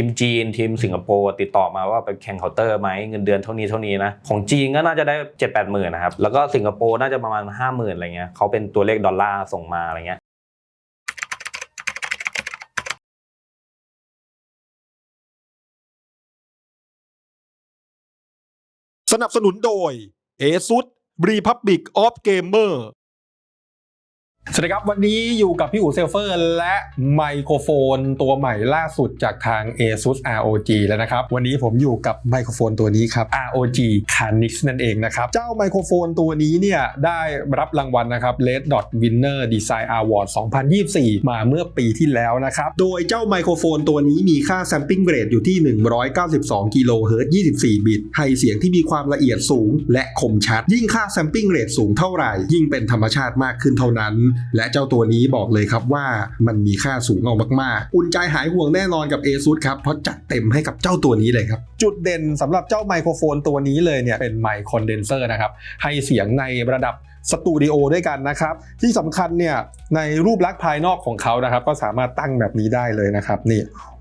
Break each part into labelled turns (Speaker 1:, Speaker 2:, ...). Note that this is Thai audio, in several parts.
Speaker 1: ทีมจีนทีมสิงคโปร์ติดต่อมาว่าไปแข่งเคาน์เตอร์ไหมเงินเดือนเท่านี้เท่านี้นะของจีนก็น่าจะได้เจ็ดแปดหมื่นนะครับแล้วก็สิงคโปร์น่าจะประมาณห้าหมื่นอะไรเงี้ยเขาเป็นตัวเลขดอลลาร์ส่งมาอะไรเงี้ย
Speaker 2: สนับสนุนโดย ASUS Republic of Gamer สวัสดีครับ วันนี้อยู่กับพี่อู๋เซลเฟอร์ และไมโครโฟนตัวใหม่ล่าสุดจากทาง ASUS ROG แล้วนะครับ วันนี้ผมอยู่กับไมโครโฟนตัวนี้ครับ ROG Canix นั่นเองนะครับ เจ้าไมโครโฟนตัวนี้เนี่ยได้รับรางวัลนะครับ Red Dot Winner Design Award 2024 มาเมื่อปีที่แล้วนะครับ โดยเจ้าไมโครโฟนตัวนี้มีค่า sampling rate อยู่ที่ 192กิโลเฮิรตซ์24 บิต ให้เสียงที่มีความละเอียดสูง และคมชัด ยิ่งค่า sampling rate สูงเท่าไหร่ ยิ่งเป็นธรรมชาติมากขึ้นเท่านั้นและเจ้าตัวนี้บอกเลยครับว่ามันมีค่าสูงเอามากๆ อุ่นใจหายห่วงแน่นอนกับ ASUS ครับ เพราะจัดเต็มให้กับเจ้าตัวนี้เลยครับ จุดเด่นสำหรับเจ้าไมโครโฟนตัวนี้เลยเนี่ยเป็นไมค์คอนเดนเซอร์นะครับ ให้เสียงในระดับสตูดิโอด้วยกันนะครับ ที่สำคัญเนี่ยในรูปลักษณ์ภายนอกของเขานะครับ ก็สามารถตั้งแบบนี้ได้เลยนะครับนี่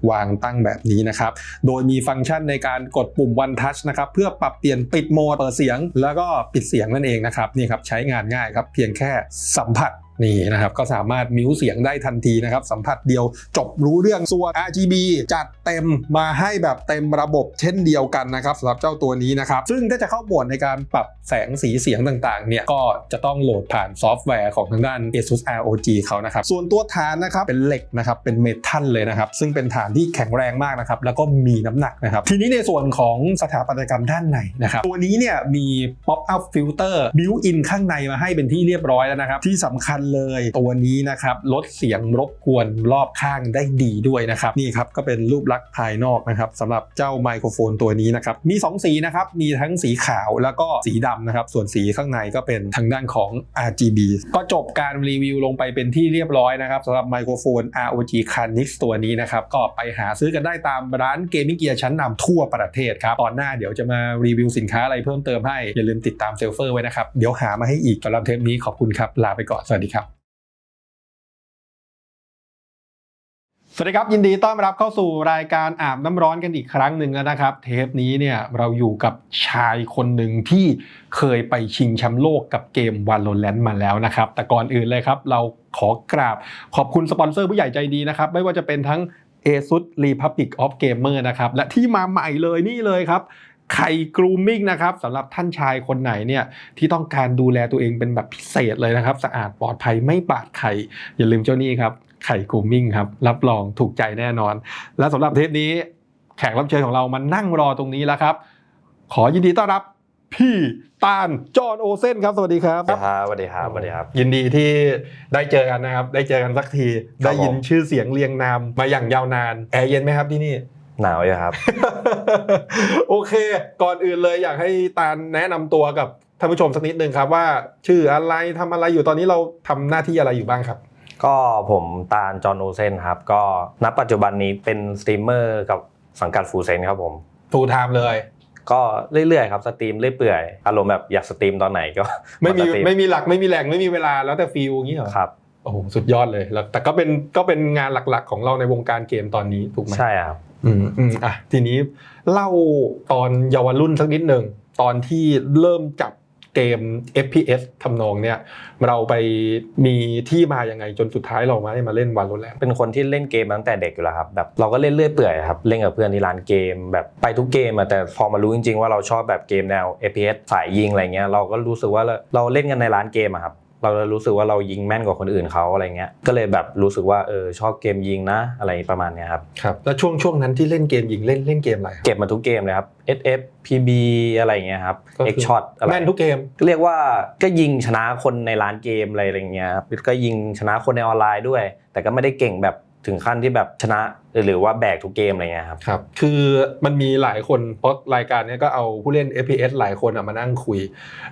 Speaker 2: วางตั้งแบบนี้นะครับ โดยมีฟังก์ชันในการกดปุ่ม One Touch นะครับ เพื่อปรับเปลี่ยนปิดโหมดเปิดเสียง แล้วก็ปิดเสียงนั่นเองนะครับนี่ครับใช้งานง่ายครับเพียงแค่สัมผัส นี่นะครับก็สามารถมิวเสียงได้ทันทีนะครับ สัมผัสเดียวจบรู้เรื่องส่วน RGB จัดเต็มมาให้แบบเต็มระบบเช่นเดียวกันนะครับสำหรับเจ้าตัวนี้นะครับ ซึ่งถ้าจะเข้าโหมดในการปรับแสงสีเสียงต่างๆเนี่ยก็จะต้องโหลดผ่านซอฟต์แวร์ของทางด้าน ASUS ROG เขานะครับ ส่วนตัวฐานนะครับเป็นเหล็กนะครับเป็นเมทัลเลยนะครับ ซึ่งเป็นฐานที่แข็งแรงมากนะครับแล้วก็มีน้ำหนักนะครับ ทีนี้ในส่วนของสถาปัตยกรรมด้านในนะครับตัวนี้เนี่ยมี pop up filter built in ข้างในมาให้เป็นที่เรียบร้อยแล้วนะครับที่สำคัญเลยตัวนี้นะครับลดเสียงรบกวนรอบข้างได้ดีด้วยนะครับนี่ครับก็เป็นรูปลักษณ์ภายนอกนะครับสำหรับเจ้าไมโครโฟนตัวนี้นะครับมี 2 สีนะครับมีทั้งสีขาวแล้วก็สีดำนะครับส่วนสีข้างในก็เป็นทางด้านของ RGB ก็จบการรีวิวลงไปเป็นที่เรียบร้อยนะครับสำหรับไมโครโฟน ROG Canix ตัวนี้นะครับก็ไปหาซื้อกันได้ตามร้านเกมมิ่งเกียร์ชั้นนำทั่วประเทศครับตอนหน้าเดี๋ยวจะมารีวิวสินค้าอะไรเพิ่มเติมให้อย่าลืมติดตามเซลเฟอร์ไว้นะครับเดี๋ยวหามาให้อีกสำหรับเทปนี้ขอบคุณครับลาไปก่อนสวัสดีครับ สวัสดีครับยินดีต้อนรับเข้าสู่รายการอาบน้ำร้อนกันอีกครั้งหนึ่งแล้วนะครับ เทปนี้เนี่ยเราอยู่กับชายคนหนึ่งที่เคยไปชิงแชมป์โลกกับเกม Valorant มาแล้วนะครับ แต่ก่อนอื่นเลยครับ เราขอกราบขอบคุณสปอนเซอร์ผู้ใหญ่ใจดีนะครับ ไม่ว่าจะเป็นทั้ง ASUS Republic of Gamer นะครับ และที่มาใหม่เลยนี่เลยครับไข่กรูมมิ่งนะครับสำหรับท่านชายคนไหนเนี่ยที่ต้องการดูแลตัวเองเป็นแบบพิเศษเลยนะครับ สะอาดปลอดภัยไม่บาดไข่อย่าลืมเจ้านี่ครับ ไข่กรูมมิ่งครับ รับรองถูกใจแน่นอน และสำหรับเทปนี้แขกรับเชิญของเรามานั่งรอตรงนี้แล้วครับ ขอยินดีต้อนรับพี่ตาลจอห์นโอเซนครับ สวัสดีครับ
Speaker 1: สวัสดีครับสวัสดีครับ
Speaker 2: ยินดีที่ได้เจอกันนะครับ ได้เจอกันสักที ได้ยินชื่อเสียงเรียงนามมาอย่างยาวนาน แอร์เย็นไหมครับที่นี่
Speaker 1: หนาวอยู่ครับ
Speaker 2: โอเค ก่อนอื่นเลยอยากให้ตาลแนะนำตัวกับท่านผู้ชมสักนิดนึงครับว่า ชื่ออะไรทำอะไรอยู่ตอนนี้เราทำหน้าที่อะไรอยู่บ้างครับ
Speaker 1: ก็ผมตาลจอห์นโอเซนครับ ก็ณปัจจุบันนี้เป็นสตรีมเมอร์กับสังกัดฟูเซนครับผม
Speaker 2: ฟูลไทม์เลย
Speaker 1: ก็เรื่อยๆครับสตรีมเรื่อยเปื่อยอารมณ์แบบอยากสตรีมตอนไหนก็
Speaker 2: ไม่มี
Speaker 1: สตรี
Speaker 2: ไม่มีหลักไม่มีแหล่งไม่มีเวลาแล้วแต่ฟีลอย่างนี้เหรอ
Speaker 1: ครับ
Speaker 2: โอ้โหสุดยอดเลยแล้วแต่ก็เป็นก็เป็นงานหลักๆ ของเราในวงการเกมตอนนี้ถูกไหม
Speaker 1: ใช่ครับ
Speaker 2: อืมอืมอะทีนี้เล่าตอนเยาวรุ่นสักนิดหนึ่งตอนที่เริ่มจับ เกม FPS ทำนองเนี่ยเราไปมีที่มายังไงจนสุดท้ายเรามาได้มาเล่นวันรถแรก
Speaker 1: เป็นคนที่เล่นเกมตั้งแต่เด็กอยู่แล้วครับแบบเราก็เล่นเรื่อยเปื่อยครับเล่นกับเพื่อนที่ร้านเกม แบบไปทุกเกมอะแต่พอมารู้จริงๆว่าเราชอบแบบเกมแนว FPS สายยิงอะไรเงี้ยเราก็รู้สึกว่าเราเล่นกันในร้านเกมอะครับ เราเลยรู้สึกว่าเรายิงแม่นกว่าคนอื่นเขาอะไรเงี้ย ก็เลยแบบรู้สึกว่าเออชอบเกมยิงนะอะไรประมาณเนี้ยครับ
Speaker 2: ครับ แล้วช่วงช่วงนั้นที่เล่นเกมยิงเล่นเล่นเกมอะไรครับ
Speaker 1: เก็บมาทุกเกมเลยครับ SF PB อะไรเงี้ยครับ
Speaker 2: ก็คือ
Speaker 1: X Shot อะไร
Speaker 2: แม่นทุกเกม
Speaker 1: เรียกว่าก็ยิงชนะคนในร้านเกมอะไรอะไรเงี้ยครับก็ยิงชนะคนในออนไลน์ด้วย แต่ก็ไม่ได้เก่งแบบ ถึงขั้นที่แบบชนะหรือว่าแบกทุกเกมอะไรเงี้ยครับ
Speaker 2: ครับ คือมันมีหลายคนเพราะรายการนี้ก็เอาผู้เล่น FPS หลายคนอะมานั่งคุย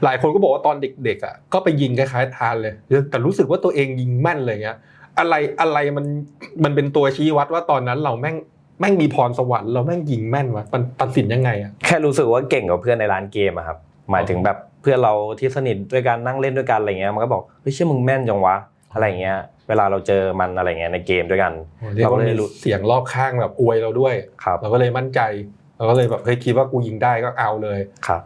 Speaker 2: หลายคนก็บอกว่าตอนเด็กๆอะก็ไปยิงคล้ายๆทานเลย แต่รู้สึกว่าตัวเองยิงแม่นเลยเงี้ยอะไรอะไรมันมันเป็นตัวชี้วัดว่าตอนนั้นเราแม่งแม่งมีพรสวรรค์เราแม่งยิงแม่นวะมันตัดสินยังไงอะ
Speaker 1: แค่รู้สึกว่าเก่งกว่าเพื่อนในร้านเกมอะครับหมายถึงแบบเพื่อนเราที่สนิทด้วยกันนั่งเล่นด้วยกันอะไรเงี้ยมันก็บอกเฮ้ยเชื่อมึงแม่นจังวะ อะไรเงี้ยเวลาเราเจอมันอะไรเงี้ยในเกมด้วยกัน
Speaker 2: โอ้เรียกว่า
Speaker 1: เราก็เลย
Speaker 2: มี
Speaker 1: รู้
Speaker 2: เสียงรอบข้างแบบอวยเราด้วย
Speaker 1: ครับ
Speaker 2: เราก็เลยมั่นใจเราก็เลยแบบเฮ้ยคิดว่ากูยิงได้ก็เอาเลย
Speaker 1: ครับ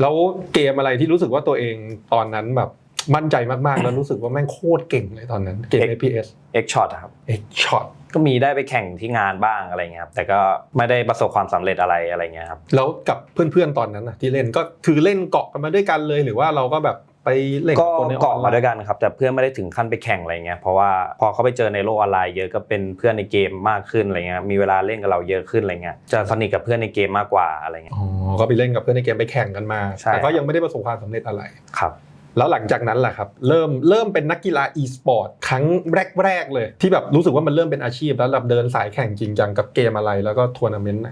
Speaker 2: แล้วเกมอะไรที่รู้สึกว่าตัวเองตอนนั้นแบบมั่นใจมากๆแล้วรู้สึกว่าแม่งโคตรเก่งเลยตอนนั้นเกม FPS
Speaker 1: X shot ครับ
Speaker 2: X shot
Speaker 1: ก็มีได้ไปแข่งที่งานบ้างอะไรเงี้ยครับแต่ก็ไม่ได้ประสบความสำเร็จอะไรอะไรเงี้ยครับ
Speaker 2: แล้วกับเพื่อนๆตอนนั้นนะที่เล่นก็คือเล่นเกาะกันมาด้วยกันเลยหรือว่าเราก็แบบ ไปเล่น
Speaker 1: ก็
Speaker 2: บคนในอ
Speaker 1: เกาะ
Speaker 2: อนไล
Speaker 1: มา
Speaker 2: น์
Speaker 1: ด้วยกันครับ แต่เพื่อนไม่ได้ถึงขั้นไปแข่งอะไรเงี้ยเพราะว่าพอเขาไปเจอในโลกออนไลน์เยอะก็เป็นเพื่อนในเกมมากขึ้นอะไรเงี้ยมีเวลาเล่นกับเราเยอะขึ้นอะไรเงี้ยจะสนิทกับเพื่อนในเกมมากกว่าอะไรเงี้ย
Speaker 2: อ๋อก็ไปเล่นกับเพื่อนในเกมไปแข่งกันมา
Speaker 1: ใช่
Speaker 2: แต่ก็ยังไม่ได้ประสบความสำเร็จอะไร
Speaker 1: ครับ
Speaker 2: แล้วหลังจากนั้นแหละครับเริ่มเริ่มเป็นนักกีฬา e-sport ครั้งแรกๆเลย ที่แบบรู้สึกว่ามันเริ่มเป็นอาชีพแล้วแบบเดินสายแข่งจริงจังกับเกมอะไรแล้วก็ทัวร์นาเมนต์ไหน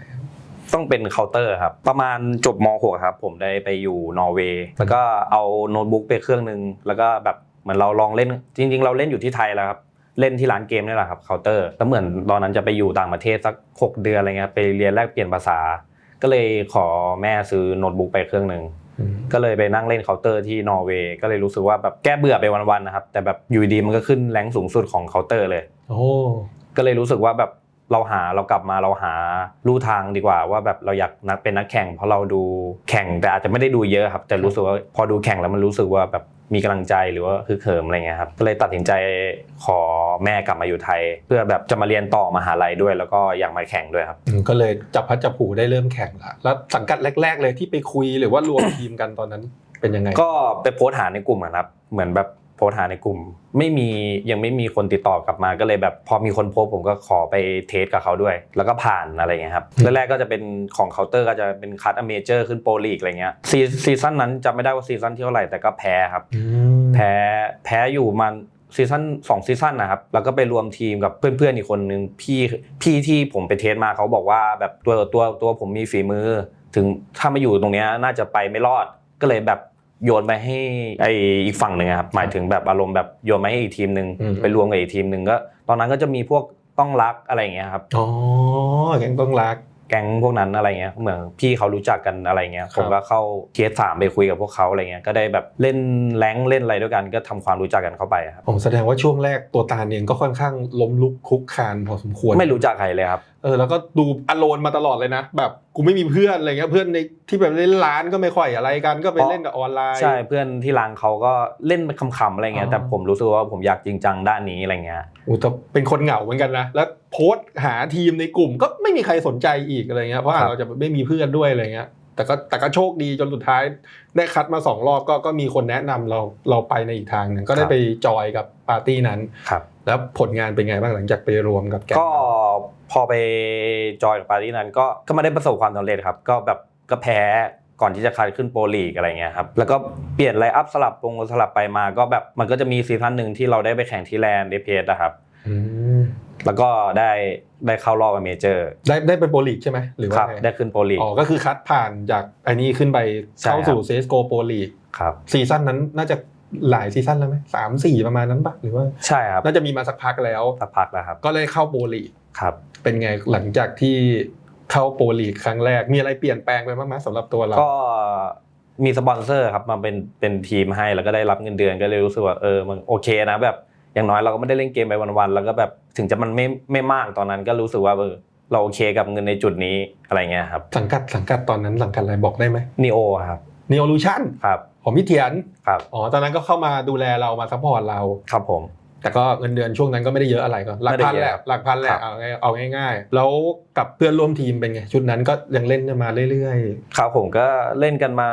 Speaker 1: ต้องเป็นเคาน์เตอร์ครับ ประมาณจบม .6 ครับ ผมได้ไปอยู่นอร์เวย์แล้วก็เอาโน้ตบุ๊กไปเครื่องหนึง แล้วก็แบบเหมือนเราลองเล่นจริง ๆ เราเล่นอยู่ที่ไทยแล้วครับเล่นที่ร้านเกมนี่แหละครับเคาน์เตอร์แล้วเหมือนตอนนั้นจะไปอยู่ต่างประเทศสัก 6 เดือนอะไรเงี้ยไปเรียนแลกเปลี่ยนภาษา ก็เลยขอแม่ซื้อโน้ตบุ๊กไปเครื่องหนึ่งก็เลยไปนั่งเล่นเคาน์เตอร์ที่นอร์เวย์ก็เลยรู้สึกว่าแบบแก้เบื่อไปวันๆนะครับแต่แบบอยู่ดีมันก็ขึ้นแรงค์สูงสุดของเคาน์เตอร์เลย
Speaker 2: โอ้
Speaker 1: ก็เลยรู้สึกว่าแบบ เราหาเรากลับมาเราหาลู่ทางดีกว่า ว่าแบบเราอยากนักเป็นนักแข่ง เพราะเราดูแข่งแต่อาจจะไม่ได้ดูเยอะครับ แต่รู้สึกว่าพอดูแข่งแล้วมันรู้สึกว่าแบบมีกำลังใจหรือว่าคือเขิมอะไรเงี้ยครับก็เลยตัดสินใจขอแม่กลับมาอยู่ไทย เพื่อแบบจะมาเรียนต่อมหาลัยด้วย แล้วก็อยากมาแข่งด้วยครับ
Speaker 2: อืมก็เลยจับพัดจับผูได้เริ่มแข่งละแล้วสังกัดแรก ๆ เลยที่ไปคุยหรือว่ารวมทีมกันตอนนั้นเป็นยังไง
Speaker 1: ก็ไปโพสต์หาในกลุ่มอะครับเหมือนแบบโพสต์หาในกลุ่ม ไม่มียังไม่มีคนติดต่อกลับมาก็เลยแบบพอมีคนโพสต์ผมก็ขอไปเทสกับเขาด้วย แล้วก็ผ่านอะไรเงี้ยครับ
Speaker 2: อืม
Speaker 1: แรกๆก็จะเป็นของเคาน์เตอร์ก็จะเป็นคัตอเมเจอร์ขึ้นโปรลีกอะไรเงี้ยซีซีซั่นนั้นจำไม่ได้ว่าซีซั่นที่เท่าไหร่แต่ก็แพ้ครับ
Speaker 2: อืม
Speaker 1: แพ้แพ้อยู่มันซีซั่นสองซีซั่นนะครับแล้วก็ไปรวมทีมกับเพื่อนๆอีกคนนึงพี่พี่ที่ผมไปเทสมาเขาบอกว่าแบบตัวตัวตัวผมมีฝีมือ ถึงถ้ามาอยู่ตรงเนี้ยน่าจะไปไม่รอดก็เลยแบบ โยนไปให้ไออีกฝั่งหนึ่งอะครับหมายถึงแบบอารมณ์แบบโยนไปให้อีกทีมหนึ่ง
Speaker 2: อืม
Speaker 1: ไปรวมกับอีกทีมหนึ่งก็ ตอนนั้นก็จะมีพวกต้องรักอะไรอย่างเงี้ยครับ
Speaker 2: อ๋อแก๊งต้องรัก
Speaker 1: แก๊งพวกนั้นอะไรเงี้ยเหมือนพี่เขารู้จักกันอะไรเงี้ย
Speaker 2: ครับ
Speaker 1: ผมก็เข้าเคสสามไปคุยกับพวกเขาอะไรเงี้ยก็ได้แบบเล่นแรงค์เล่นอะไรด้วยกันก็ทำความรู้จักกันเข้าไปครับ
Speaker 2: ผมแสดงว่าช่วงแรกตัวตาลเองก็ค่อนข้างล้มลุกคลุกคลานพอสมควร
Speaker 1: ไม่รู้จักใครเลยครับ
Speaker 2: เออแล้วก็ดูอโลนมาตลอดเลยนะ แบบกูไม่มีเพื่อนอะไรเงี้ยเพื่อนในที่แบบเล่นร้านก็ไม่ค่อยอะไรกัน ก็ไป
Speaker 1: เพราะ
Speaker 2: เล่นแต่ออนไลน์
Speaker 1: ใช่เพื่อนที่ร้านเขาก็เล่นคำๆอะไรเงี้
Speaker 2: อ๋
Speaker 1: ย
Speaker 2: อ
Speaker 1: แต่ผมรู้สึกว่าผมอยากจริงจังด้านนี้อะไรเงี้ย
Speaker 2: โอ้แต่เป็นคนเหงาเหมือนกันนะแล้วโพสต์หาทีมในกลุ่มก็ไม่มีใครสนใจอีกอะไรเงี้ยเพราะ
Speaker 1: ครับ
Speaker 2: เราจะไม่มีเพื่อนด้วยอะไรเงี้ยแต่ก็แต่ก็โชคดีจนสุดท้ายได้คัดมาสองรอบก็ก็มีคนแนะนำเราเราไปในอีกทางหนึ่งก็ได้ไปจอยกับปาร์ตี้นั้น
Speaker 1: ครับ
Speaker 2: แล้วผลงานเป็นไงบ้างหลังจากไปรวมกับแกง
Speaker 1: ก็ พอไปจอยกับปาร์ตี้นั้นก็ก็ไม่ได้ประสบความสำเร็จครับ ก็แบบก็แพ้ก่อนที่จะคัดขึ้นโปรลีกอะไรเงี้ยครับ แล้วก็เปลี่ยนไลน์อัพสลับลงสลับไปมาก็แบบมันก็จะมีซีซั่นหนึ่งที่เราได้ไปแข่งที่แลนด์เดเพสนะครับ
Speaker 2: อืม
Speaker 1: แล้วก็ได้ได้เข้ารอบเมเจอร์
Speaker 2: ได้ได้เป็นโปรลีกใช่ไหมหรือ
Speaker 1: ค
Speaker 2: ว่า
Speaker 1: รับ
Speaker 2: ไง
Speaker 1: ได้ขึ้นโปรลีก
Speaker 2: อ๋อก็คือคัดผ่านจากอันนี้ขึ้นไป
Speaker 1: ใช่
Speaker 2: เข้าสู่ CSGO Pro League
Speaker 1: ครับ
Speaker 2: ซีซั่นนั้นน่าจะหลายซีซั่นแล้วไหมสามสี่ประมาณนั้นปะหรือว่า
Speaker 1: ใช่ครับ
Speaker 2: น่าจะมีมาสักพักแล้ว
Speaker 1: สักพักแล้วครับ
Speaker 2: ก็เลยเข้าโปรลีก
Speaker 1: ครับ
Speaker 2: เป็นไงหลังจากที่เข้าโปรลีกครั้งแรก มีอะไรเปลี่ยนแปลงไปบ้างไหมสำหรับตัวเรา
Speaker 1: ก็มีสปอนเซอร์ครับมาเป็นเป็นทีมให้แล้วก็ได้รับเงินเดือนก็เลยรู้สึกว่าเออมันโอเคนะแบบอย่างน้อยเราก็ไม่ได้เล่นเกมไปวันๆแล้วก็แบบถึงจะมันไม่ไม่มากตอนนั้นก็รู้สึกว่าเออเราโอเคกับเงินในจุดนี้อะไรเงี้ยครับ
Speaker 2: สังกัดสังกัดตอนนั้นสังกัดอะไรบอกได้ไหม
Speaker 1: นีโอครับ
Speaker 2: n e o l u t i o n
Speaker 1: ครับ
Speaker 2: ของพี่เทียน
Speaker 1: ครับ
Speaker 2: อ๋อตอนนั้นก็เข้ามาดูแลเรามาซัพพอร์ตเรา
Speaker 1: ครับผม
Speaker 2: แต่ก็เงินเดือนช่วงนั้นก็ไม่ได้เยอะอะไรก็หลักพัน
Speaker 1: ไม่ได้
Speaker 2: แห
Speaker 1: เย
Speaker 2: ละ
Speaker 1: อะ
Speaker 2: หลักพันแห
Speaker 1: ครั
Speaker 2: ละ
Speaker 1: บ
Speaker 2: เอาง่ายเอาง่ายๆ แล้วกับเพื่อนร่วมทีมเป็นไงชุดนั้นก็ยังเล่นกันมาเรื่อย
Speaker 1: ครับผมก็เล่นกันมา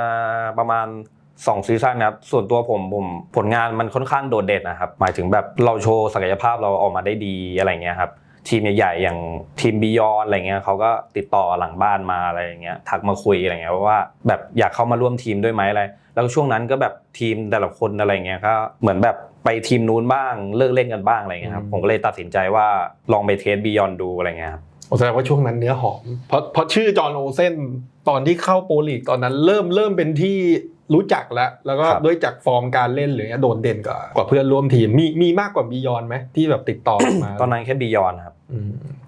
Speaker 1: ประมาณ2ซีซั่นนะครับส่วนตัวผมผมผลงานมันค่อนข้างโดดเด่นนะครับ หมายถึงแบบเราโชว์ศักยภาพเราออกมาได้ดีอะไรเงี้ยครับทีมใหญ่ๆอย่างทีมบิยอนอะไรเงี้ยเขาก็ติดต่อหลังบ้านมาอะไรเงี้ยทักมาคุยอะไรเงี้ยว่าแบบอยากเข้ามาร่วมทีมด้วยไหมอะไร แล้วช่วงนั้นก็แบบทีมแต่ละคนอะไรเงี้ยก็เหมือนแบบ ไปทีมนู้นบ้างเลิกเล่นกันบ้างอะไรเงี้ยครับผมก็เลยตัดสินใจว่าลองไปเทสบิยอนดูอะไรเงี้ยครับ
Speaker 2: ๆโอ้แสดงว่าช่วงนั้นเนื้อหอมเพราะเพราะชื่อจอห์นโอเซนตอนที่เข้าโปรลีกตอนนั้นเริ่มเริ่มเป็นที่รู้จักแล้ว แล้วก็
Speaker 1: ครับ
Speaker 2: ด้วยจากฟอร์มการเล่นหรือเงี้ยโดดเด่นกว่ากว่าเพื่อนร่วมทีมมีมีมากกว่าบียอนไหมที่แบบติดต่อมา
Speaker 1: ตอนนั้นแค่บิยอนครับ
Speaker 2: อืม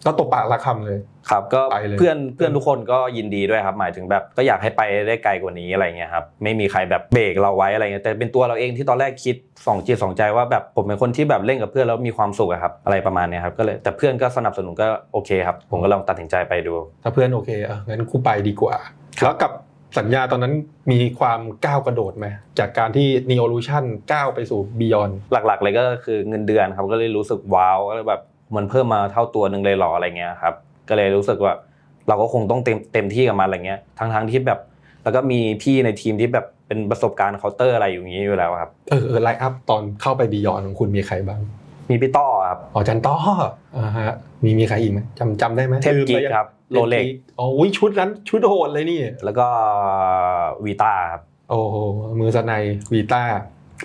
Speaker 2: ก็ตบปากละคำเลย
Speaker 1: ครับ ก็
Speaker 2: ไปเลย
Speaker 1: เพื่อนเพื่อนทุกคนก็ยินดีด้วยครับ หมายถึงแบบก็อยากให้ไปได้ไกลกว่านี้อะไรเงี้ยครับไม่มีใครแบบเบรกเราไว้อะไรเงี้ยแต่เป็นตัวเราเองที่ตอนแรกคิดสองจิตสองใจว่าแบบผมเป็นคนที่แบบเล่นกับเพื่อนแล้วมีความสุขอะครับอะไรประมาณเนี้ยครับก็เลยแต่เพื่อนก็สนับสนุนก็โอเคครับ ผมก็ลองตัดสินใจไปดู
Speaker 2: ถ้าเพื่อนโอเคอะงั้นกูไปดีกว่าแล้วกับสัญญาตอนนั้นมีความก้าวกระโดดไหมจากการที่ Neolution ก้าวไปสู่ Beyond
Speaker 1: หลักๆ เลยก็คือเงินเดือนครับก็เลยรู้สึกว้าวก็เลยแบบ มันเพิ่มมาเท่าตัวหนึ่งเลยเหรออะไรเงี้ยครับ ก็เลยรู้สึกว่าเราก็คงต้องเต็มเต็มที่กับมันอะไรเงี้ยทั้งๆที่แบบ แล้วก็มีพี่ในทีมที่แบบเป็นประสบการณ์เคาน์เตอร์อะไรอย่างนี้อยู่แล้วครับ
Speaker 2: เออเออไลน์อัพตอนเข้าไป Beyond ของคุณมีใครบ้าง
Speaker 1: มีพี่ต้อครับ
Speaker 2: อ๋อจันต้ออ่าฮะมีมีใครอีกไหมจำจำได้ไหม
Speaker 1: เทพ
Speaker 2: ลืม
Speaker 1: กิ๊
Speaker 2: ไป
Speaker 1: ก
Speaker 2: ยัง
Speaker 1: ครับโรเล็ก
Speaker 2: อ๋ออุ๊ยชุดนั้นชุดโหดเลยนี่
Speaker 1: แล้วก็วีตาครับ
Speaker 2: โอ้โหมือสไนวีต้า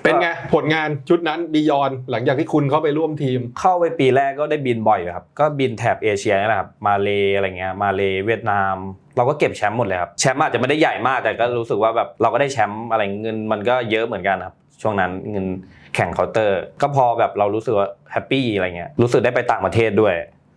Speaker 2: เป็นไง ผลงานชุดนั้น Beyond หลังจากที่คุณเข้าไปร่วมทีม
Speaker 1: เข้าไปปีแรกก็ได้บินบ่อยอยู่ครับ ก็บินแถบเอเชียนี่แหละครับ มาเลอะไรเงี้ย มาเลเวียดนาม เราก็เก็บแชมป์หมดเลยครับ แชมป์อาจจะไม่ได้ใหญ่มากแต่ก็รู้สึกว่าแบบเราก็ได้แชมป์อะไรเงินมันก็เยอะเหมือนกันครับช่วงนั้นเงินแข่งเคาน์เตอร์ ก็พอแบบเรารู้สึกว่าแฮปปี้อะไรเงี้ย รู้สึกได้ไปต่างประเทศด้วย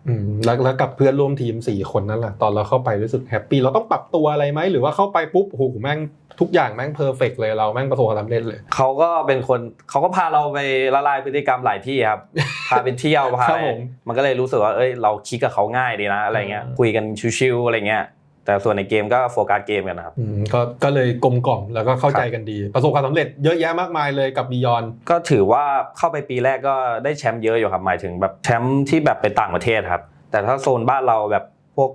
Speaker 2: อืมแล้วแล้วกับเพื่อนร่วมทีม 4 คนนั่นแหละตอนเราเข้าไปรู้สึกแฮปปี้เราต้องปรับตัวอะไรไหมหรือว่าเข้าไปปุ๊บโอ้โหแม่ง ทุกอย่างแม่งเพอร์เฟกเลยเราแม่งประสบความสำเร็จเลย
Speaker 1: เขาก็เป็นคนเขาก็พาเราไปละลายพฤติกรรมหลายที่ครับพาไปเที่ยวพา
Speaker 2: ครั
Speaker 1: ไป
Speaker 2: บผม
Speaker 1: มันก็เลยรู้สึกว่าเอ้ยเราคิดกับเขาง่ายดีนะอะไรเงี้ย
Speaker 2: อืม
Speaker 1: คุยกันชิวๆอะไรเงี้ยแต่ส่วนในเกมก็โฟกัสเกมกันนะครับ
Speaker 2: อืมก็ก็เลยกลมกล่อมแล้วก็เข้าใจกันดี ประสบความสำเร็จเยอะแยะมากมายเลยกับ Beyond
Speaker 1: ก็ถือว่าเข้าไปปีแรกก็ได้แชมป์เยอะอยู่ครับหมายถึงแบบแชมป์ที่แบบไปต่างประเทศครับ แต่ถ้าโซนบ้านเราแบบพวก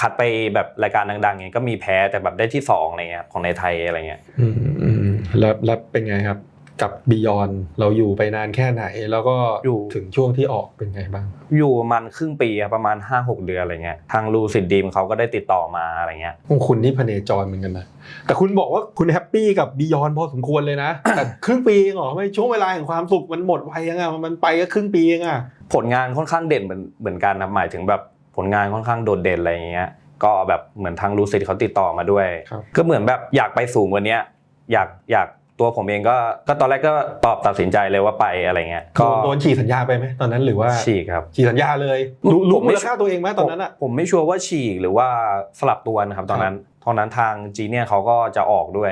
Speaker 1: คัดไปแบบรายการดังๆเงี้ยก็มีแพ้แต่แบบได้ที่สองอะไรเงี้ยของในไทยอะไรเงี้ย
Speaker 2: อืมอืมแล้วแล้วเป็นไงครับ กับ Beyond เราอยู่ไปนานแค่ไหน แล้วก็
Speaker 1: อยู่
Speaker 2: ถึงช่วงที่ออกเป็นไงบ้าง
Speaker 1: อยู่ประมาณครึ่งปีครับประมาณ 5-6 เดือนอะไรเงี้ยทางลูซิดดีมเขาก็ได้ติดต่อมาอะไรเงี้ย
Speaker 2: โอ้คุณนี่พเนจรเหมือนกันนะแต่คุณบอกว่าคุณแฮปปี้กับ Beyond พอสมควรเลยนะ แต่ครึ่งปีเองเหรอไม่ช่วงเวลาแห่งความสุขมันหมดไวยังไงมันไปก็ครึ่งปีเองอะ
Speaker 1: ผลงานค่อนข้างเด่นเหมือนเหมือนกันครับหมายถึงแบบ ผลงานค่อนข้างโดดเด่นอะไรอย่างเงี้ยก็แบบเหมือนทางลูซิดเขาติดต่อมาด้วย
Speaker 2: ครับ
Speaker 1: ก็เหมือนแบบอยากไปสูงกว่าเนี้ยอยากอยากตัวผมเองก็ก็ตอนแรกก็ตอบตัดสินใจเลยว่าไปอะไรเงี้ย
Speaker 2: โด
Speaker 1: ก็
Speaker 2: นโดนฉีกสัญญาไปไหมตอนนั้นหรือว่า
Speaker 1: ฉีกครับ
Speaker 2: ฉีกสัญญาเลยรู้
Speaker 1: ผ
Speaker 2: รู้
Speaker 1: มไม่
Speaker 2: มูลค่าตัวเองไหมตอนนั้นอะ
Speaker 1: ผมผมไม่ชัวร์ว่าฉีกหรือว่าสลับตัวนะครับตอนนั้นตอนนั้นทางจีเนี่ยเขาก็จะออกด้วย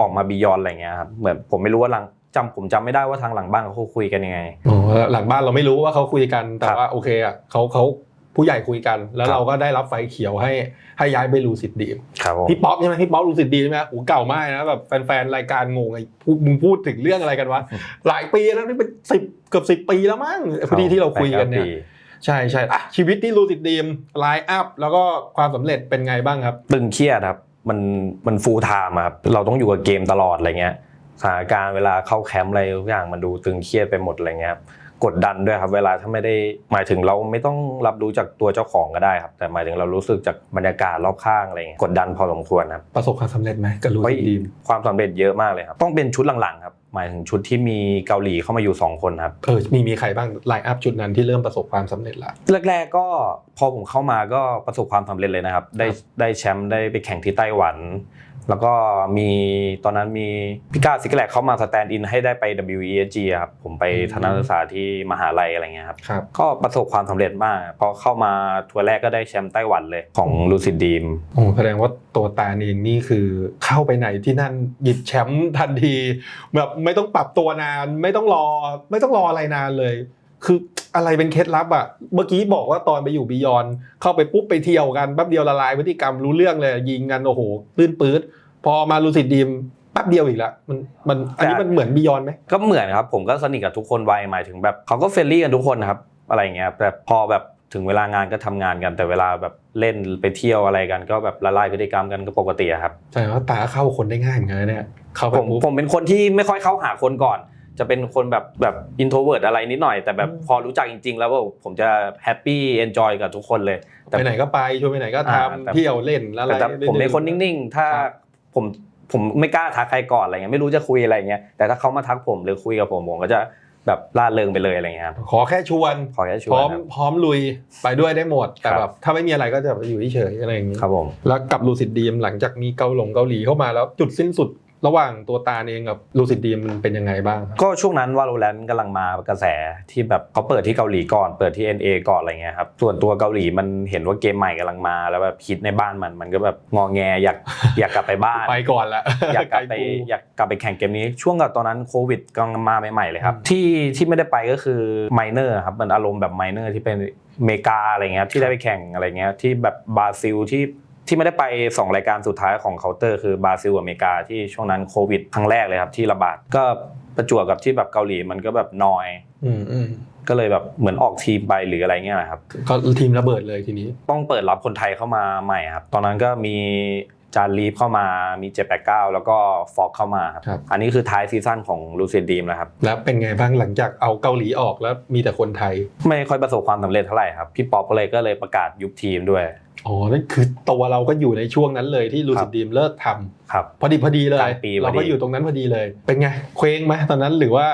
Speaker 1: ออกมาบียอนอะไรเงี้ยครับเหมือนผมไม่รู้ว่าหลังจำผมจำไม่ได้ว่าทางหลังบ้านเขาคุยกันยังไง
Speaker 2: อ๋อหลังบ้านเราไม่รู้ว่าเขาคุยกันแต่
Speaker 1: ครับ
Speaker 2: ว่าโอเคอะเขาเขา ผู้ใหญ่คุยกัน แล้ว
Speaker 1: ครับ
Speaker 2: เราก็ได้รับไฟเขียวให้ให้ย้ายไปลูซิดดีม
Speaker 1: ครับผม
Speaker 2: พี่ป๊อปใช่ไหมพี่ป๊อปลูซิดดีใช่ไหมโอ้เก่ามากนะแบบแฟนๆรายการงงไอ้พูมึงพูดถึงเรื่องอะไรกันวะหลายปีแล้วนี่เป็นสิบเกือบสิบปีแล้วมั้งพอดีที่เราคุยกันเนี่ย
Speaker 1: ปี
Speaker 2: ใช่ใช่อะชีวิตที่ลูซิดดีมไลน์อัพแล้วก็ความสำเร็จเป็นไงบ้างครับ
Speaker 1: ตึงเครียดครับมันมันฟูลไทม์ครับเราต้องอยู่กับเกมตลอดอะไรเงี้ยสถานการณ์เวลาเข้าแคมป์อะไรทุกอย่างมันดูตึงเครียดไปหมดอะไรเงี้ยครับ กดดันด้วยครับ เวลาถ้าไม่ได้หมายถึงเราไม่ต้องรับรู้จากตัวเจ้าของก็ได้ครับ แต่หมายถึงเรารู้สึกจากบรรยากาศรอบข้างอะไรเงี้ยกดดันพอสมควรครับ
Speaker 2: ประสบความสำเร็จไหมกับลูซิดดีม
Speaker 1: ความสำเร็จเยอะมากเลยครับ ต้องเป็นชุดหลังๆครับหมายถึงชุดที่มีเกาหลีเข้ามาอยู่ 2 คนครับ
Speaker 2: เออ มีมีใครบ้างไลน์อัพชุดนั้นที่เริ่มประสบความสำเร็จละ
Speaker 1: แรก ๆ ก็พอผมเข้ามาก็ประสบความสำเร็จเลยนะครับ ได้
Speaker 2: ครับ
Speaker 1: ได้แชมป์ได้ไปแข่งที่ไต้หวัน แล้วก็มีตอนนั้นมีพิก้าซิกแลกเข้ามาสแตนด์อินให้ได้ไป WESG อะครับผมไปทัศนศึกษาที่มหาลัยอะไรเงี้ยครับ
Speaker 2: ครับ
Speaker 1: ก็ประสบความสำเร็จมากพอเข้ามาทัวร์แรกก็ได้แชมป์ไต้หวันเลยของลูซิดดีม
Speaker 2: โอ้แสดงว่าตัวตาเองนี่คือเข้าไปไหนที่นั่นหยิบแชมป์ทันทีแบบไม่ต้องปรับตัวนานไม่ต้องรอไม่ต้องรออะไรนานเลย คืออะไรเป็นเคล็ดลับอะ เมื่อกี้บอกว่าตอนไปอยู่บียอน เข้าไปปุ๊บไปเที่ยวกันแป๊บเดียวละลายพฤติกรรมรู้เรื่องเลยยิงกันโอ้โหตื้นปื๊ด พอมาลูซิดดีมแป๊บเดียวอีกแล้วมันมันอันนี้มันเหมือนบียอนไหม
Speaker 1: ก็เหมือนครับ ผมก็สนิทกับทุกคนไวหมายถึงแบบเขาก็เฟรนลี่กันทุกคนนะครับอะไรอย่างเงี้ยแต่พอแบบถึงเวลางานก็ทำงานกันแต่เวลาแบบเล่นไปเที่ยวอะไรกัน ก็แบบละลายพฤติกรรมกันก็ปกติอะครับ
Speaker 2: แสดงว่าตาเข้าคนได้ง่ายเหมือนกันนะเนี่ยเข้าไป
Speaker 1: ผม
Speaker 2: ปุ๊บ
Speaker 1: ผมเป็นคนที่ไม่ค่อยเข้าหาคนก่อน จะเป็นคนแบบแบบอินโทรเวิร์ดอะไรนิดหน่อย แต่แบบ
Speaker 2: อืม
Speaker 1: พอรู้จักจริง ๆ แล้วผมจะแฮปปี้เอนจอยกับทุกคนเลยแต่
Speaker 2: ไปไหนก็ไปชวนไปไหนก็ท
Speaker 1: อ่าแต่ำ
Speaker 2: เที่ยวเล่นอะไร
Speaker 1: แต่ผมเป็นคนนิ่งๆ ถ้า
Speaker 2: ครับ
Speaker 1: ผมผมไม่กล้าทักใครก่อนอะไรเงี้ยไม่รู้จะคุยอะไรเงี้ยแต่ถ้าเขามาทักผมหรือคุยกับผมผมก็จะแบบล่าเริงไปเลยอะไรเงี้ยครับ
Speaker 2: ขอแค่ชวน
Speaker 1: ขอแค่ช
Speaker 2: พ
Speaker 1: วน
Speaker 2: ร้อม
Speaker 1: ครับ
Speaker 2: พร้อมลุยไปด้วยได้หมด แต่
Speaker 1: ครับ
Speaker 2: แบบถ้าไม่มีอะไรก็จะอยู่เฉยๆอะไรอย่างนี้
Speaker 1: ครับผม
Speaker 2: แล้วกับลูซิดดีมหลังจากมีเกาหลงเกาหลีเข้ามาแล้วจุดสิ้นสุด ระหว่างตัวตาลเองกับลูซิดดีมมันเป็นยังไงบ้างครับ
Speaker 1: ก็ช่วงนั้น Valorant กำลังมากระแสที่แบบเขาเปิดที่เกาหลีก่อนเปิดที่ NA ก่อนอะไรเงี้ยครับส่วนตัวเกาหลีมันเห็นว่าเกมใหม่กำลังมา แล้วแบบคิดในบ้านมันมันก็แบบงอแงอยากอยากกลับไปบ้าน
Speaker 2: ไปก่อนละ
Speaker 1: อยากกลับไป
Speaker 2: กู
Speaker 1: อยากกลับไปแข่งเกมนี้ ช่วงกับตอนนั้นโควิดกำลังมาใหม่ๆเลยครับที่ที่ไม่ได้ไปก็คือไมเนอร์ครับมันอารมณ์แบบไมเนอร์ที่เป็นอเมริกาอะไรเงี้ยที่ได้ไปแข่งอะไรเงี้ยที่แบบบราซิลที่ ที่ไม่ได้ไป 2 รายการสุดท้ายของเคาน์เตอร์คือบราซิลกับอเมริกาที่ช่วงนั้นโควิดครั้งแรกเลยครับที่ระบาดก็ประจวบกับที่แบบเกาหลีมันก็แบบนอย
Speaker 2: อืมอืม
Speaker 1: ก็เลยแบบเหมือนออกทีมไปหรืออะไรเงี้ยแหละครับ
Speaker 2: ก็ทีมระเบิดเลยทีนี้
Speaker 1: ต้องเปิดรับคนไทยเข้ามาใหม่ครับ ตอนนั้นก็มี จานลีฟเข้ามามีเจแปเก้าแล้วก็ฟอกเข้ามาครับ
Speaker 2: ครับ
Speaker 1: อันนี้คือท้ายซีซั่นของลูเซียดีมแล้วครับ
Speaker 2: แล้วเป็นไงบ้างหลังจากเอาเกาหลีออกแล้วมีแต่คนไทย
Speaker 1: ไม่ค่อยประสบความสำเร็จเท่าไหร่ครับ พี่ป๊อปก็เลยก็เลยประกาศยุบทีมด้วย
Speaker 2: อ๋อ นั่นคือตัวเราก็อยู่ในช่วงนั้นเลยที่ลูซิดดีมเลิกทำ
Speaker 1: ครับ
Speaker 2: พอดีพอดีเล
Speaker 1: ก
Speaker 2: ย
Speaker 1: ลางปีพอดี
Speaker 2: เราก็อยู่ตรงนั้นพอดีเลย เป็นไง เคว้งไหมตอนนั้นหรือว่า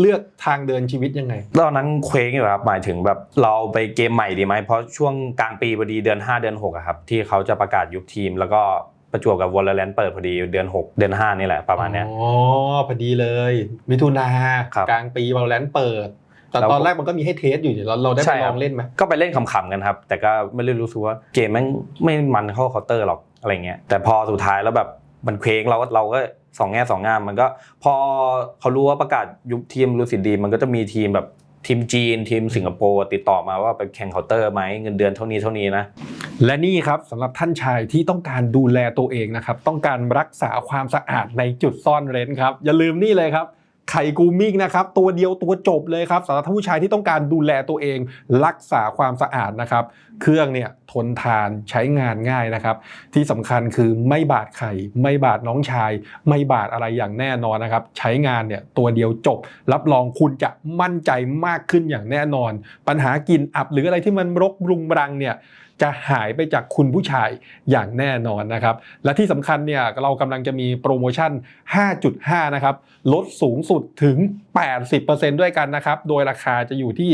Speaker 2: เลือกทางเดินชีวิตยังไง
Speaker 1: ตอนนั้นเคว้งอยู่ครับหมายถึงแบบเราไปเกมใหม่ดีไหมเพราะช่วงกลางปีพอดีเดือน 5 เดือน6อะครับที่เขาจะประกาศยุบทีม แล้วก็ประจวบกับวอลเลนเปิดพอดีเดือน 6 เดือน 5 นี่แหละประมาณเนี้ย
Speaker 2: อ๋อพอดีเลย มิถุนา
Speaker 1: ครับ
Speaker 2: กลางปีบอลแลนเปิดแต่
Speaker 1: แล้ว
Speaker 2: ตอนแรกมันก็มีให้เทสอยู่นี่เราเราได้
Speaker 1: ใช่
Speaker 2: ไป
Speaker 1: ค
Speaker 2: ล
Speaker 1: รับ
Speaker 2: องเล่นไหม
Speaker 1: ก็ไปเล่นขำๆกันครับ แต่ก็ไม่ได้รู้สึกว่าเกมแม่งไม่มันเข้าเคาน์เตอร์หรอกอะไรเงี้ยแต่พอสุดท้ายแล้วแบบมันเคว้งเราก็เราก็ สองแง่สองงามมันก็ พอเขารู้ว่าประกาศยุบทีมลูซิดดีมันก็จะมีทีมแบบทีมจีนทีมสิงคโปร์ติดต่อมาว่าไปแข่งเคาน์เตอร์ไหมเงินเดือนเท่านี้เท่านี้นะ
Speaker 2: และนี่ครับสำหรับท่านชายที่ต้องการดูแลตัวเองนะครับ ต้องการรักษาความสะอาดในจุดซ่อนเร้นครับ อย่าลืมนี่เลยครับ ไข่กูมิ่งนะครับตัวเดียวตัวจบเลยครับสำหรับท่านผู้ชายที่ต้องการดูแลตัวเอง รักษาความสะอาดนะครับ เครื่องเนี่ยทนทานใช้งานง่ายนะครับ ที่สำคัญคือไม่บาดไข่ ไม่บาดน้องชาย ไม่บาดอะไรอย่างแน่นอนนะครับ ใช้งานเนี่ยตัวเดียวจบ รับรองคุณจะมั่นใจมากขึ้นอย่างแน่นอน ปัญหากลิ่นอับหรืออะไรที่มันรกรุงรังเนี่ย จะหายไปจากคุณผู้ชายอย่างแน่นอนนะครับ และที่สำคัญเนี่ยเรากำลังจะมีโปรโมชั่น 5.5 นะครับ ลดสูงสุดถึง 80%ด้วยกันนะครับ โดยราคาจะอยู่ที่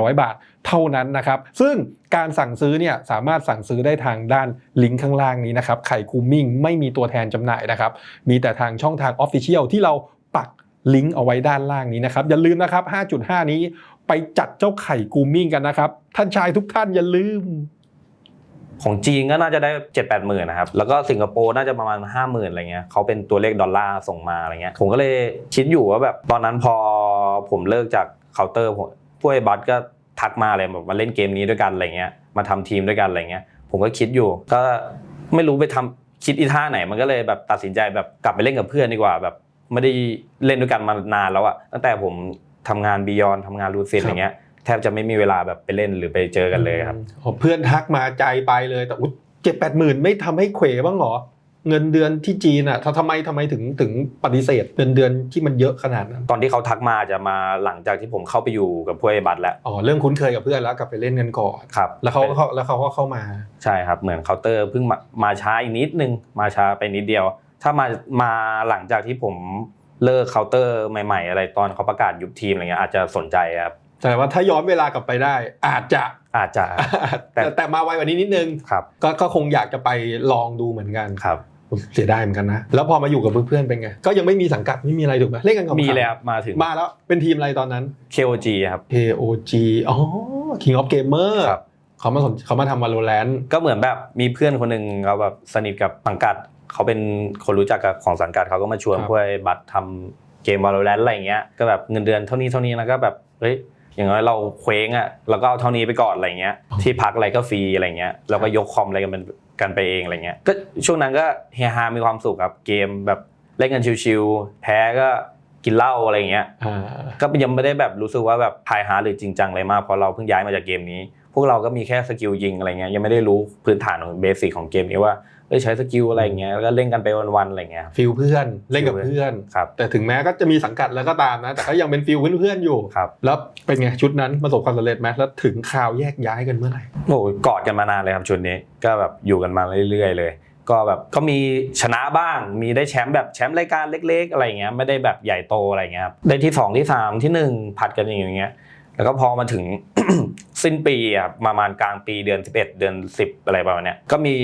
Speaker 2: 1,400 บาทเท่านั้นนะครับ ซึ่งการสั่งซื้อเนี่ยสามารถสั่งซื้อได้ทางด้านลิงก์ข้างล่างนี้นะครับ ไข่คูมิ่งไม่มีตัวแทนจำหน่ายนะครับ มีแต่ทางช่องทาง Official ที่เราปักลิงก์เอาไว้ด้านล่างนี้นะครับ อย่าลืมนะครับ 5.5 นี้ ไปจัดเจ้าไข่กูมิ่งกันนะครับ ท่านชายทุกท่านอย่าลืม
Speaker 1: ของจีนก็น่าจะได้เจ็ดแปดหมื่นนะครับ แล้วก็สิงคโปร์น่าจะประมาณห้าหมื่นอะไรเงี้ยเขาเป็นตัวเลขดอลลาร์ส่งมาอะไรเงี้ยผมก็เลยคิดอยู่ว่าแบบตอนนั้นพอผมเลิกจากเคาน์เตอร์ผมพวกไอ้บัสก็ทักมาเลยแบบมาเล่นเกมนี้ด้วยกันอะไรเงี้ยมาทำทีมด้วยกันอะไรเงี้ยผมก็คิดอยู่ ก็ไม่รู้ไปทำคิดอีท่าไหนมันก็เลยแบบตัดสินใจแบบกลับไปเล่นกับเพื่อนดีกว่าแบบไม่ได้เล่นด้วยกันมานานแล้วอะตั้งแต่ผม ทำงานบียอนทำงานรูซินอะไรเงี้ยแทบจะไม่มีเวลาแบบไปเล่นหรือไปเจอกันเลยครับ
Speaker 2: อ๋อเพื่อนทักมาใจไปเลยแต่อุ๊เจ็ดแปดหมื่นไม่ทำให้เขวบ้างเหรอเงินเดือนที่จีนอะถ้าทำไมทำไมถึงถึงปฏิเสธเงินเดือนที่มันเยอะขนาดนั้น
Speaker 1: ตอนที่เขาทักมาจะมาหลังจากที่ผมเข้าไปอยู่กับพวกไอ้บัตแล้ว
Speaker 2: อ๋อเริ่มคุ้นเคยกับเพื่อนแล้วกลับไปเล่นกันก่อน
Speaker 1: ครับ
Speaker 2: แล้วเขาเขาแล้วเขาก็เข้ามา
Speaker 1: ใช่ครับ เหมือนเคาน์เตอร์เพิ่งมามาช้าอีกนิดนึง มาช้าไปนิดเดียว ถ้ามามาหลังจากที่ผม เลิกเคาน์เตอร์ใหม่ ๆ อะไรตอนเขาประกาศยุบทีมอะไรเงี้ยอาจจะสนใจครับ
Speaker 2: แต่ว่าถ้าย้อนเวลากลับไปได้ อาจจะ
Speaker 1: อาจจะแต่
Speaker 2: แต่แต่มาไวกว่านี้นิดนึง
Speaker 1: ครับ
Speaker 2: ก็ก็คงอยากจะไปลองดูเหมือนกัน
Speaker 1: ครับ
Speaker 2: เสียดายเหมือนกันนะ แล้วพอมาอยู่กับเพื่อนๆเป็นไง ก็ยังไม่มีสังกัดไม่มีอะไรถูกไหมเล่นกันกับ
Speaker 1: มีเลยครับมาถึง
Speaker 2: มาแล้วเป็นทีมอะไรตอนนั้น
Speaker 1: KOG ครับ
Speaker 2: KOG อ๋อ King of Gamer
Speaker 1: ครับ
Speaker 2: เขามาสนเขามาทำ Valorant
Speaker 1: ก็เหมือนแบบมีเพื่อนคนหนึ่งเขาแบบสนิทกับสังกัด เขาเป็นคนรู้จักกับของสังกัดเขาก็มาชวน
Speaker 2: ครับ
Speaker 1: พวกไอ้บัตรทำเกม Valorant อะไรอย่างเงี้ยก็แบบเงินเดือนเท่านี้เท่านี้แล้วก็แบบเฮ้ยอย่างน้อยเราเคว้งอะแล้วก็เอาเท่านี้ไปก่อนอะไรเงี้ยที่พักอะไรก็ฟรีอะไรเงี้ยแล้วก็ยกคอมอะไรกันเป็นกันไปเองอะไรเงี้ยก็ช่วงนั้นก็เฮฮามีความสุขครับเกมแบบเล่นกันชิวๆแพ้ก็กินเหล้าอะไรเงี้ย
Speaker 2: อ่า
Speaker 1: ก็ยังไม่ได้แบบรู้สึกว่าแบบทายหาหรือจริงจังเลยมากเพราะเราเพิ่งย้ายมาจากเกมนี้ พวกเราก็มีแค่สกิลยิงอะไรเงี้ยยังไม่ได้รู้พื้นฐานของเบสิกของเกมนี้ว่าเอ้ยใช้สกิลอะไรเงี้ยแล้วก็เล่นกันไปวันๆอะไรเงี้ย
Speaker 2: ฟิลเพื่อนเล่นกับเพื่อน
Speaker 1: ครับ
Speaker 2: แต่ถึงแม้ก็จะมีสังกัดแล้วก็ตามนะ แต่ก็ยังเป็นฟิลเพื่อนๆอยู่
Speaker 1: ครับ
Speaker 2: แล้วเป็นไงชุดนั้นประสบความสำเร็จไหมแล้วถึงข่าวแยกย้ายกันเมื่อไหร่
Speaker 1: โอ้ยกอดกันมานานเลยครับชุดนี้ก็แบบอยู่กันมาเรื่อยๆเลยก็แบบก็มีชนะบ้าง มีได้แชมป์แบบแชมป์รายการเล็ก ๆ อะไรเงี้ยไม่ได้แบบใหญ่โตอะไรเงี้ยครับได้ที่สองที่สามที่หนึ่งผัดกันอย่างเงี้ย แล้วก็พอมาถึง สิ้นปีอะประมาณกลางปีเดือน 11 เดือน 10 อะไรประมาณเนี้ยก็มี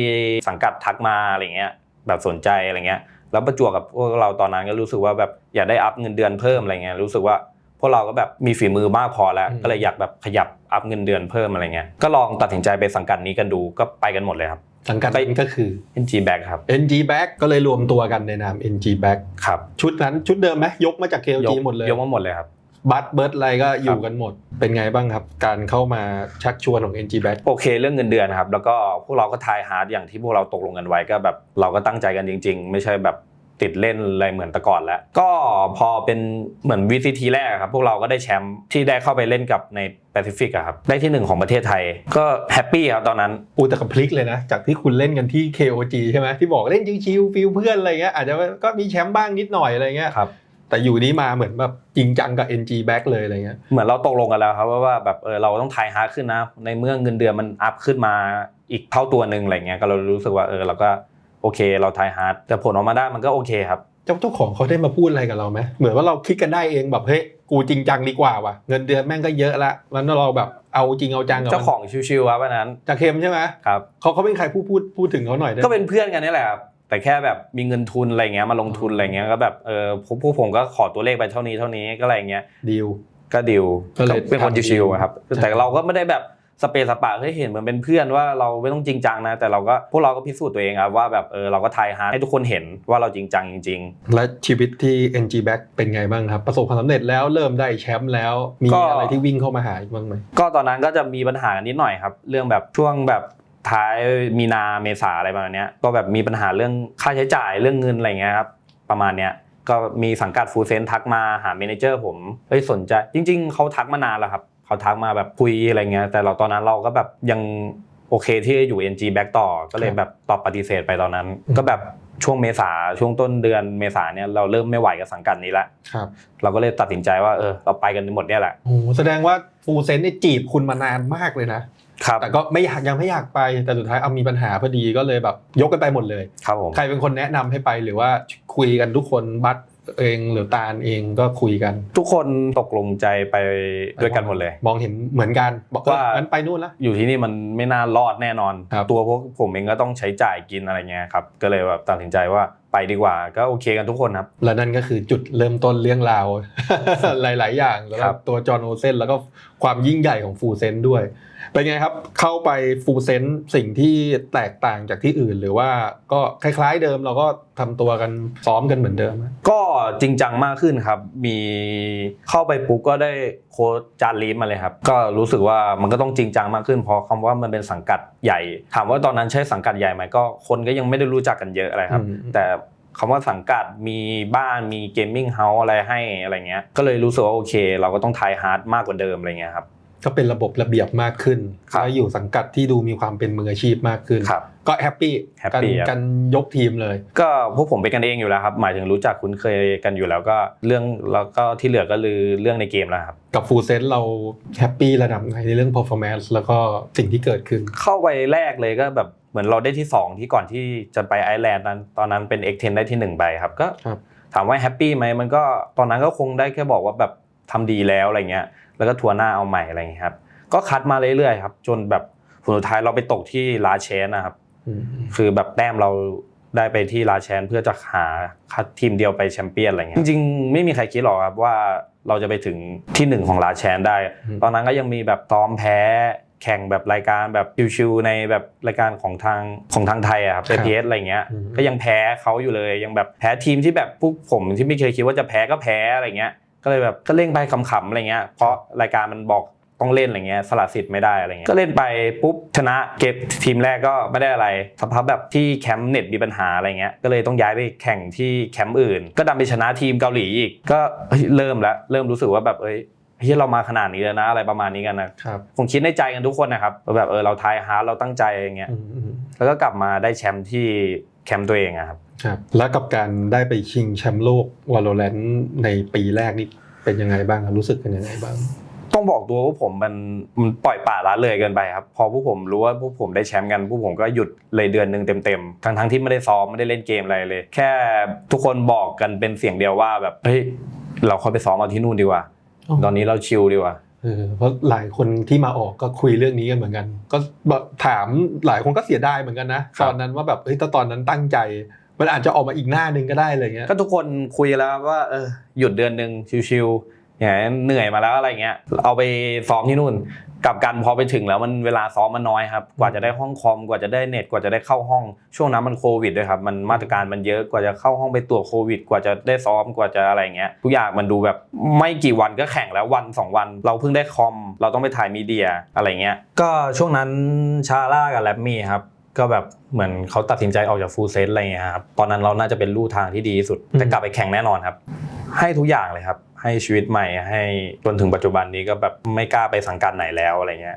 Speaker 1: สังกัดทักมาอะไรเงี้ยแบบสนใจอะไรเงี้ยแล้วประจวบกับพวกเราตอนนั้นก็รู้สึกว่าแบบอยากได้อัพเงินเดือนเพิ่มอะไรเงี้ยรู้สึกว่าพวกเราก็แบบมีฝีมือมากพอแล้ว
Speaker 2: อืม
Speaker 1: ก็เลยอยากแบบขยับอัพเงินเดือนเพิ่มอะไรเงี้ยก็ลองตัดสินใจไปสังกัดนี้กันดูก็ไปกันหมดเลยครับ
Speaker 2: สังกัดนั้นก็คือ
Speaker 1: NG Back ครับ
Speaker 2: NG Back ก็เลยรวมตัวกันในนาม NG Back
Speaker 1: ครับ
Speaker 2: ชุดนั้นชุดเดิมไหมยกมาจาก
Speaker 1: ย
Speaker 2: KLG
Speaker 1: ก
Speaker 2: หมดเลย
Speaker 1: ยกมาหมดเลยครับ
Speaker 2: บัตเบิร์ดอะไรก็อยู่กันหมด เป็นไงบ้างครับ การเข้ามาชักชวนของ NG Back
Speaker 1: โอเค เรื่องเงินเดือนครับแล้วก็พวกเราก็ทายฮาร์ดอย่างที่พวกเราตกลงกันไว้ก็แบบเราก็ตั้งใจกันจริง ๆ ไม่ใช่แบบติดเล่นอะไรเหมือนแต่ก่อนแล้ว ก็พอเป็นเหมือน VCT แรกอะครับ พวกเราก็ได้แชมป์ที่ได้เข้าไปเล่นกับในแปซิฟิกอะครับ ได้ที่หนึ่งของประเทศไทย ก็แฮปปี้ครับตอนนั้น
Speaker 2: อูแต่กับพลิกเลยนะ จากที่คุณเล่นกันที่ KOG ใช่ไหมที่บอกเล่นชิวๆฟิลเพื่อนอะไรเงี้ยอาจจะก็มีแชมป์บ้างนิดหน่อยอะไรเงี้ย
Speaker 1: ครับ
Speaker 2: แต่อยู่นี้มาเหมือนแบบจริงจังกับ NG Back เลยอะไรเงี้ย
Speaker 1: เหมือนเราตกลงกันแล้วครับว่าว่าแบบเออเราต้องทายฮาร์ดขึ้นนะ ในเมื่อเงินเดือนมันอัพขึ้นมาอีกเท่าตัวหนึ่งอะไรเงี้ยก็เรารู้สึกว่าเออเราก็โอเค เราทายฮาร์ดแต่ผลออกมาได้มันก็โอเคครับ
Speaker 2: เจ้าเจ้าของเขาได้มาพูดอะไรกับเราไหมเหมือนว่าเราคิดกันได้เองแบบเฮ้ยกูจริงจังดีกว่าว่ะเงินเดือนแม่งก็เยอะละแล้วเราแบบเอาจริงเอาจังกับมัน
Speaker 1: เจ้าของชิวๆครับวันนั้น
Speaker 2: จากเค็มใช่ไหม
Speaker 1: ครับ
Speaker 2: เขาเขาเป็นใครพูดพูดพูดถึงเขาหน่อยได้ไหม
Speaker 1: ก็เป็นเพื่อนกันนี่แหละครับ แต่แค่แบบมีเงินทุนอะไรเงี้ยมาลงทุนอะไรเงี้ยก็แบบเออพวกพวกผมก็ขอตัวเลขไปเท่านี้เท่านี้ก็อะไรเงี้ย
Speaker 2: ดีล
Speaker 1: ก็ดิว
Speaker 2: ก็เลย
Speaker 1: เป็นคน
Speaker 2: ทำดีล
Speaker 1: ชิวๆอะครับ
Speaker 2: ใช่
Speaker 1: แต่เราก็ไม่ได้แบบสเปซสปะเฮ้ยเห็นเหมือนเป็นเพื่อนว่าเราไม่ต้องจริงจังนะ แต่เราก็พวกเราก็พิสูจน์ตัวเองครับว่าแบบเออเราก็ทายฮาร์ดให้ทุกคนเห็นว่าเราจริงจังจริง
Speaker 2: และชีวิตที่ NG Back เป็นไงบ้างครับ ประสบความสำเร็จแล้วเริ่มได้แชมป์แล้วมี
Speaker 1: ก็
Speaker 2: อะไรที่วิ่งเข้ามาหาอีกบ้างไหม
Speaker 1: ๆก็ตอนนั้นก็จะมีปัญหากันนิดหน่อยครับ เรื่องแบบช่วงแบบ ท้ายมีนาเมษาอะไรประมาณเนี้ยก็แบบมีปัญหาเรื่องค่าใช้จ่ายเรื่องเงินอะไรเงี้ยครับประมาณเนี้ยก็มีสังกัดฟูเซนทักมาหาเมเนเจอร์ผมเฮ้ยสนใจจริง ๆเขาทักมานานแล้วครับเขาทักมาแบบคุยอะไรเงี้ยแต่เราตอนนั้นเราก็แบบยังโอเคที่จะอยู่ NG Back ต่อก็เลยแบบตอบปฏิเสธไปตอนนั้น
Speaker 2: อืม
Speaker 1: ก็แบบช่วงเมษาช่วงต้นเดือนเมษาเนี่ยเราเริ่มไม่ไหวกับสังกัดนี้ละ
Speaker 2: ครับ
Speaker 1: เราก็เลยตัดสินใจว่าเออเราไปกันหมดเนี่ยแหละ
Speaker 2: โอ้โหแสดงว่าฟูเซนนี่จีบคุณมานานมากเลยนะ
Speaker 1: ครับ
Speaker 2: แต่ก็ไม่อยากยังไม่อยากไปแต่สุดท้ายเอามีปัญหาพอดีก็เลยแบบยกกันไปหมดเลย
Speaker 1: ครับผม
Speaker 2: ใครเป็นคนแนะนำให้ไปหรือว่าคุยกันทุกคนบัตเองหรือตาลเองก็คุยกัน
Speaker 1: ทุกคนตกลงใจไปด้วยกันหมดเลย
Speaker 2: มองเห็นเหมือนกันบอกว่า
Speaker 1: ว่า
Speaker 2: งั้นไปนู่นละ
Speaker 1: อยู่ที่นี่มันไม่น่ารอดแน่นอน
Speaker 2: ครับ
Speaker 1: ตัวพวกผมเองก็ต้องใช้จ่ายกินอะไรเงี้ยครับก็เลยแบบตัดสินใจว่าไปดีกว่าก็โอเคกันทุกคนครับ
Speaker 2: และนั่นก็คือจุดเริ่มต้นเรื่องราว หลาย ๆ อย่างแล้ว
Speaker 1: ครั
Speaker 2: ก็
Speaker 1: บ
Speaker 2: ตัวจอห์นโอเซนแล้วก็ความยิ่งใหญ่ของฟูเซนด้วย เป็นไงครับ เข้าไปฟูเซนสิ่งที่แตกต่างจากที่อื่น หรือว่าก็คล้าย ๆเดิมเราก็ทำตัวกันซ้อมกันเหมือนเดิมไหม
Speaker 1: ก็จริงจังมากขึ้นครับ มีเข้าไปปุ๊บก็ได้โค้ชจานลีฟมาเลยครับ ก็รู้สึกว่ามันก็ต้องจริงจังมากขึ้นเพราะคำว่ามันเป็นสังกัดใหญ่ ถามว่าตอนนั้นใช่สังกัดใหญ่ไหมก็คนก็ยังไม่ได้รู้จักกันเยอะอะไรครับ
Speaker 2: อืม
Speaker 1: แต่ คำว่าสังกัดมีบ้านมีเกมมิ่งเฮาส์อะไรให้อะไรเงี้ยก็เลยรู้สึกว่าโอเค เราก็ต้องทายฮาร์ดมากกว่าเดิมอะไรเงี้ยครับ
Speaker 2: ก็เป็นระบบระเบียบมากขึ้น
Speaker 1: ครับ
Speaker 2: แล้วอยู่สังกัดที่ดูมีความเป็นมืออาชีพมากขึ้น
Speaker 1: ครับ
Speaker 2: ก็แฮปปี้
Speaker 1: แฮป
Speaker 2: กัน
Speaker 1: ปี้ครับ
Speaker 2: กันยกทีมเลย
Speaker 1: ก็พวกผมเป็นกันเองอยู่แล้วครับ หมายถึงรู้จักคุ้นเคยกันอยู่แล้วก็เรื่องแล้วก็ที่เหลือก็คือเรื่องในเกมแล้วครับ
Speaker 2: กับฟูเซนเราแฮปปี้ระดับไหนในเรื่อง performance แล้วก็สิ่งที่เกิดขึ้น
Speaker 1: เข้าไปแรกเลยก็แบบเห มือนเราได้ที่ 2 ที่ก่อนที่จะไปไอร์แลนด์นั้นตอนนั้นเป็น X10 ได้ที่ 1 ไปครับก็
Speaker 2: ครับ
Speaker 1: ถามว่าแฮปปี้ไหมมันก็ตอนนั้นก็คงได้แค่บอกว่าแบบทำดีแล้วอะไรเงี้ยแล้วก็ทัวร์หน้าเอาใหม่อะไรเงี้ยครับก็คัดมาเรื่อยๆครับจนแบบผลสุดท้ายเราไปตกที่ลาเชนนะครับ
Speaker 2: อืม
Speaker 1: คือแบบแต้มเราได้ไปที่ลาแชนเพื่อจะหาคัดทีมเดียวไปแชมเปี้ยนอะไรเงี้ยจริงๆ ไม่มีใครคิดหรอกครับว่าเราจะไปถึงที่หนึ่งของลาแชนได้ ตอนนั้นก็ยังมีแบบซ้อมแพ้ แข่งแบบรายการแบบชิวๆในแบบรายการของทางของทางไทยอะครับ
Speaker 2: ครับ
Speaker 1: APS อะไรเงี้ย
Speaker 2: อืม
Speaker 1: ก็ยังแพ้เขาอยู่เลยยังแบบแพ้ทีมที่แบบพวกผมที่ไม่เคยคิดว่าจะแพ้ก็แพ้อะไรเงี้ยก็เลยแบบก็เล่นไปขำๆอะไรเงี้ยเพราะรายการมันบอกต้องเล่นอะไรเงี้ยสละสิทธิ์ไม่ได้อะไรเงี้ยก็เล่นไปปุ๊บชนะเก็บทีมแรกก็ไม่ได้อะไรสักพักแบบที่แคมป์เน็ตมีปัญหาอะไรเงี้ยก็เลยต้องย้ายไปแข่งที่แคมป์อื่น ก็ดันไปชนะทีมเกาหลีอีกก็เฮ้ยเริ่มแล้วเริ่มรู้สึกว่าแบบเอ้ย เฮ้ยเรามาขนาดนี้แล้วนะอะไรประมาณนี้กันนะครับผมคิดในใจกันทุกคนนะครับว่าแบบเออเราทายฮาร์ดเราตั้งใจอย่างเงี้ย
Speaker 2: อืมอืม
Speaker 1: แล้วก็กลับมาได้แชมป์ที่แคมป์ตัวเองอะครับ
Speaker 2: ครับแล้วกับการได้ไปชิงแชมป์โลกวอลเลนในปีแรกนี่เป็นยังไงบ้างครับรู้สึกเป็นยังไงบ้าง
Speaker 1: ต้องบอกตัวว่าผมมันมันปล่อยป่าละเลยเกินไปครับพอพวกผมรู้ว่าพวกผมได้แชมป์กันพวกผมก็หยุดเลยเดือนหนึ่งเต็มๆทั้งทั้งๆที่ไม่ได้ซ้อมไม่ได้เล่นเกมอะไรเลย แค่ทุกคนบอกกันเป็นเสียงเดียวว่าแบบเฮ้ยเราเข้าไปซ้อมเอาที่นู่นดีกว่า
Speaker 2: อ๋อ
Speaker 1: ตอนนี้เราชิลดีกว่า
Speaker 2: เออเพราะหลายคนที่มาออกก็คุยเรื่องนี้กันเหมือนกัน ก็แบบถามหลายคนก็เสียดายเหมือนกันนะครับตอนนั้นว่าแบบเฮ้ยถ้าตอนนั้นตั้งใจมันอาจจะออกมาอีกหน้าหนึ่งก็ได้อะไรเงี้ย
Speaker 1: ก็ทุกคนคุยแล้วว่าเออหยุดเดือนหนึ่งชิวๆอย่างนั้นเหนื่อยมาแล้วอะไรเงี้ยเอาไปซ้อมที่นู่น กลับกันพอไปถึงแล้วมันเวลาซ้อมมันน้อยครับกว่าจะได้ห้องคอมกว่าจะได้เน็ตกว่าจะได้เข้าห้องช่วงนั้นมันโควิดด้วยครับมันมาตรการมันเยอะกว่าจะเข้าห้องไปตรวจโควิด กว่าจะได้ซ้อมกว่าจะอะไรเงี้ยทุกอย่างมันดูแบบไม่กี่วันก็แข่งแล้ววันสองวัน เราเพิ่งได้คอม เราต้องไปถ่ายมีเดียอะไรเงี้ยก็ช่วงนั้นชาร่ากับแรมมี่ครับก็แบบเหมือนเขาตัดสินใจออกจากฟูลเซตอะไรเงี้ยครับตอนนั้นเราน่าจะเป็นลู่ทางที่ดีที่สุดแต่กลับไปแข่งแน่นอนครับ ให้ทุกอย่างเลยครับ ให้ชีวิตใหม่ให้จนถึงปัจจุบันนี้ก็แบบไม่กล้าไปสังกัดไหนแล้วอะไรเงี้ย